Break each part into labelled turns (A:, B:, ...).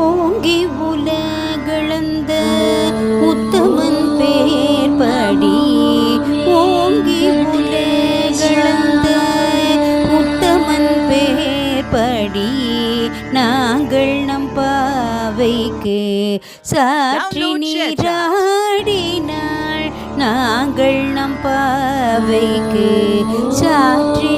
A: ஓங்கி உலகளந்த உத்தமன் பேர் படி ஓங்கி உலகளந்த உத்தமன் பேர் படி நாங்கள் நம் பாவைக்கு சாற்றி. நீராடினாள் நாங்கள் நம் பாவைக்கு சாற்றி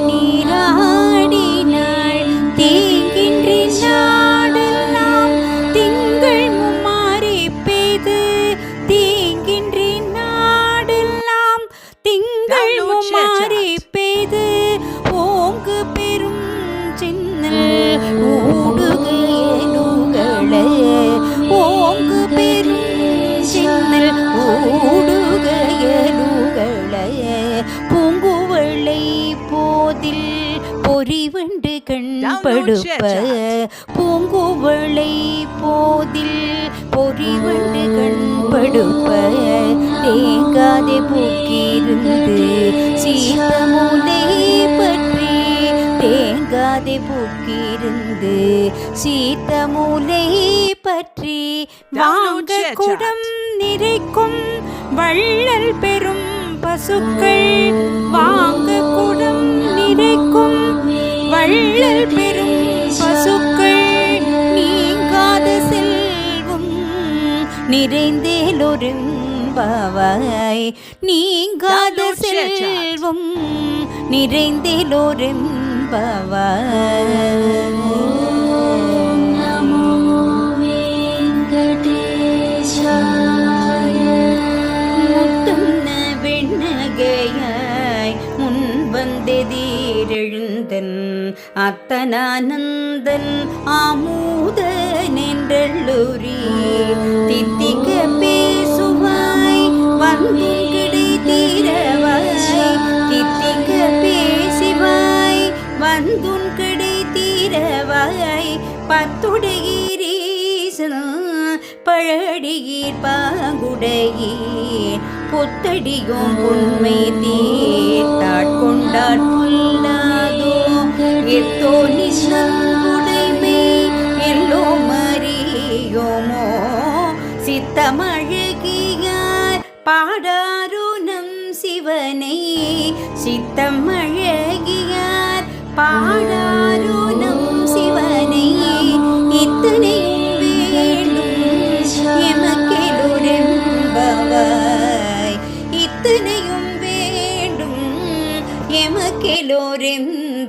A: சின்னல் ஊடுகளே பூங்குவளை போதில் பொறிவண்டு கண்படுப்ப பூங்குவளை போதில் பொறிவண்டு கண்படுப்ப தேங்காதே பூக்கிருந்து சீத்தமுனை பற்றி தேங்காதே பூக்கிருந்து சீத்தமுலை பற்றி வாங்க. குடம் நிறைக்கும் வள்ளல் பெரும் பசுக்கள் வாங்க குடம் நிறைக்கும் வள்ளல் பெரும் பசுக்கள் நீங்காத செல்வம் நிறைந்தேலொரும்பாவாய் நீங்காத. செல்வம் நிறைந்தேலொரும்பாவாய் வந்தெதிரெழுந்தன் அத்தனானந்தன் ஆமூத என்றெள்ளூரி தித்திக்க பேசுவாய் வந்து கிடைத்தீரவாய் தித்திக்க பேசிவாய் வந்துன் கிடைத்தீரவாய் பத்துடையீரீசன் பழடியீர் பாங்குடையீர். புத்தடியும் உண்மை தீர்த்தாட்கொண்டாட் புல்லாதோ. எத்தோ நின்னுடைமை எல்லோ மறியோமோ சித்தமழகியார் பாடாருணம் சிவனை. சித்தமழகியார் பாடா பெற்றோரெம்பவர்